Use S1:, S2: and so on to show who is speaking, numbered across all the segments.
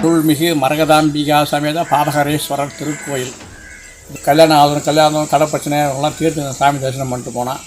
S1: அருள்மிகு மரகதாம்பிகா சமேத பாதகரேஸ்வரர் திருக்கோயில். கல்யாணம் ஆகணும் கல்யாணம் கடை பிரச்சனை எல்லாம் தீர்த்து சாமி தரிசனம் பண்ணிட்டு போனால்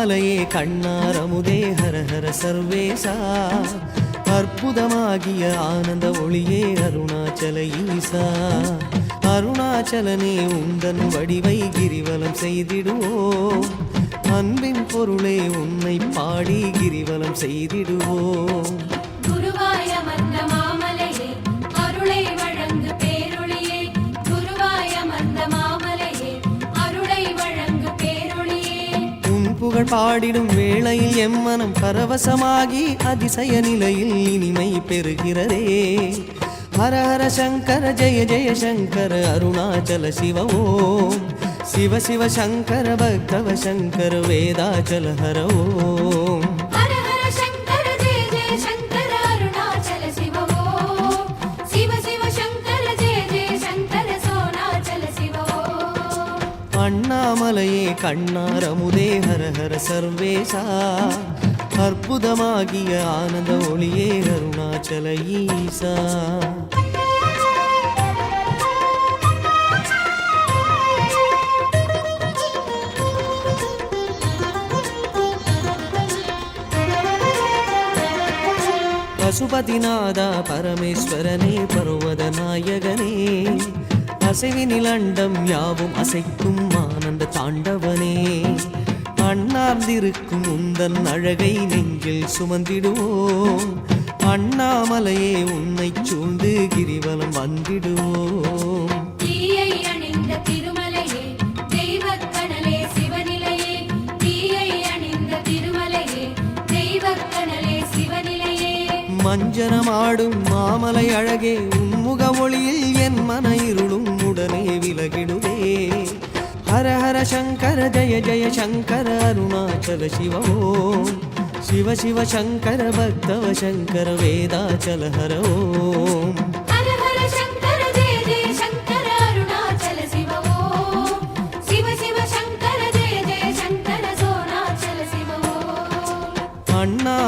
S2: அண்ணாமலையே கண்ணாரமுதே ஹர ஹர சர்வேசா அற்புதமாகிய ஆனந்த ஒளியே அருணாச்சல ஈசா அருணாச்சலனே உந்தன் வடிவை கிரிவலம் செய்திடுவோம் அன்பின் பொருளே உன்னை பாடி கிரிவலம் செய்திடுவோம் புகழ் பாடிடும் வேளையில் எம்மனம் பரவசமாகி அதிசய நிலையில் இனிமை பெறுகிறதே. ஹர ஹர சங்கர ஜெய ஜெய சங்கர அருணாச்சல சிவ ஓம் சிவ சிவ சங்கர பக்தவ சங்கர வேதாச்சல ஹர ஓம் அண்ணாமலையே கண்ணாரமுதே ஹர ஹர சர்வேசா அற்புதமாகிய ஆனந்த ஒளியே அருணாச்சல ஈசா பசுபதிநாதா பரமேஸ்வரனே பருவத நாயகனே. அசைவினில் அண்டம் யாவும் அசைக்கும் ஆனந்த தாண்டவனே. அண்ணார்ந்திருக்கும் உந்தன் அழகை நெஞ்சில் சுமந்திடுவோம். அண்ணாமலையே உன்னை
S3: சூழ்
S2: மஞ்சனமாடும் மாமலை அழகே உன்முக ஒளியில் என் மன இருளும் உடனே விலகிடுவே ஹர ஹர சங்கர ஜய ஜய சங்கர அருணாச்சல சிவ ஓம் சிவ சிவ சங்கர பக்தவ சங்கர வேதாச்சல ஹர.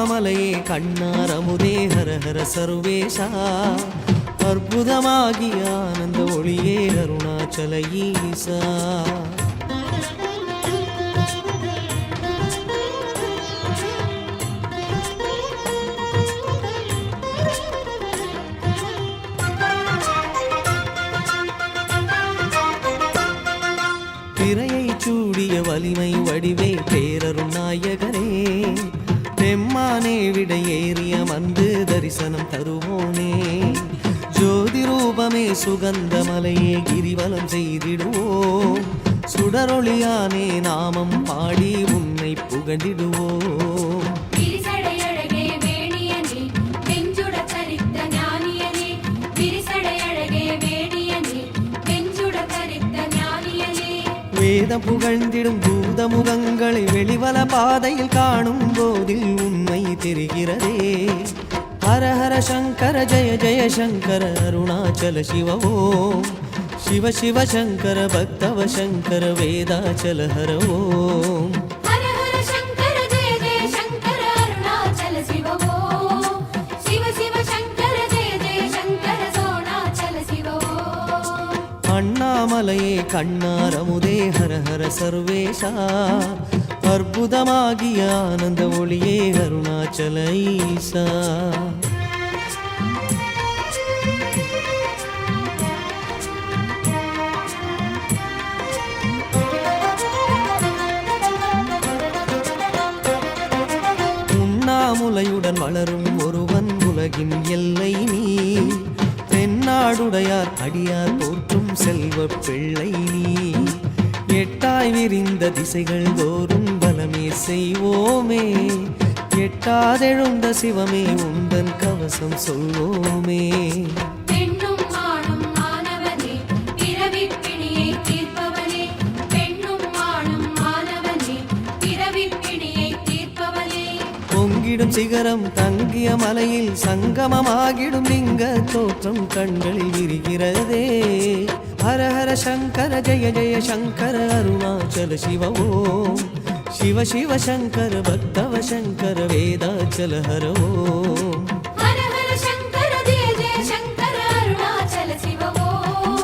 S2: அண்ணாமலையே கண்ணாரமுதே ஹர ஹர சர்வேஷா. அற்புதமாகிய ஆனந்த ஒளியே அருணாச்சல ஈசா. திரையை சூடிய வலிமை வடிவே பேரருள் நாயகனே விட ஏறிய மந்து தரிசனம் தருவோனே. ஜோதி ரூபமே சுகந்த மலையே கிரிவலம் செய்திடுவோம். சுடரொளியானே நாமம் பாடி உன்னை
S3: ஞானியனே.
S2: வேதம் புகழ்ந்திடும் பூத முகங்களை வெளிவல பாதையில் காணும் போதில் உண்மை தெரிகிறதே. ஹர ஹர சங்கர ஜெய ஜெய சங்கர அருணாச்சல சிவ ஓம் சிவ சிவ சங்கர பக்தவ சங்கர வேதாச்சல ஹர ஓம்
S3: ஹர ஹர சங்கர ஜெய ஜெய சங்கர அருணாச்சல சிவ ஓம் சிவ சிவ சங்கர ஜெய ஜெய சங்கர சோனாச்சல சிவ ஓம்
S2: அண்ணாமலையே கண்ணாரமுதே சர்வேஷா. அற்புதமாகிய ஆனந்த ஒளியே அருணாச்சல ஈசா முலையுடன் வளரும் ஒருவன் உலகின் எல்லை நீ. தென்னாடுடையார் அடியார் போற்றும் செல்வ பிள்ளை நீ. எட்டாய் விரிந்த திசைகள் தோறும் பலமே செய்வோமே. எட்டாதெழுந்த சிவமே உந்தன் கவசம் சொல்வோமே. பொங்கிடும் சிகரம் தங்கிய மலையில் சங்கமமாகிடும் லிங்க தோற்றம் கண்களில் விரிகிறதே. ஹர ஹர சங்கர ஜெய ஜெய சங்கர அருணாச்சல சிவ ஓம் சிவ சிவ சங்கர பக்தவ சங்கர வேதாச்சல ஹர ஓம்
S3: ஹர ஹர சங்கர ஜெய ஜெய சங்கர அருணாச்சல சிவ ஓம்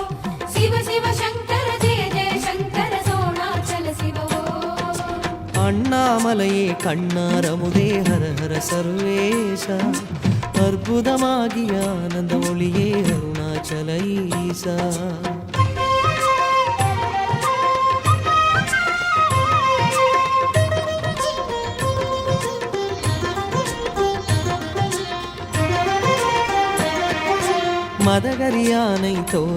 S3: சிவ சிவ சங்கர ஜெய ஜெய சங்கர சோணாச்சல சிவ ஓம்
S2: அண்ணாமலையே கண்ணாரமுதே ஹர ஹர சர்வேஷா. அற்புதமாகிய ஆனந்த ஒளியே அருணாச்சல ஈசா. மதகரியானை தோல்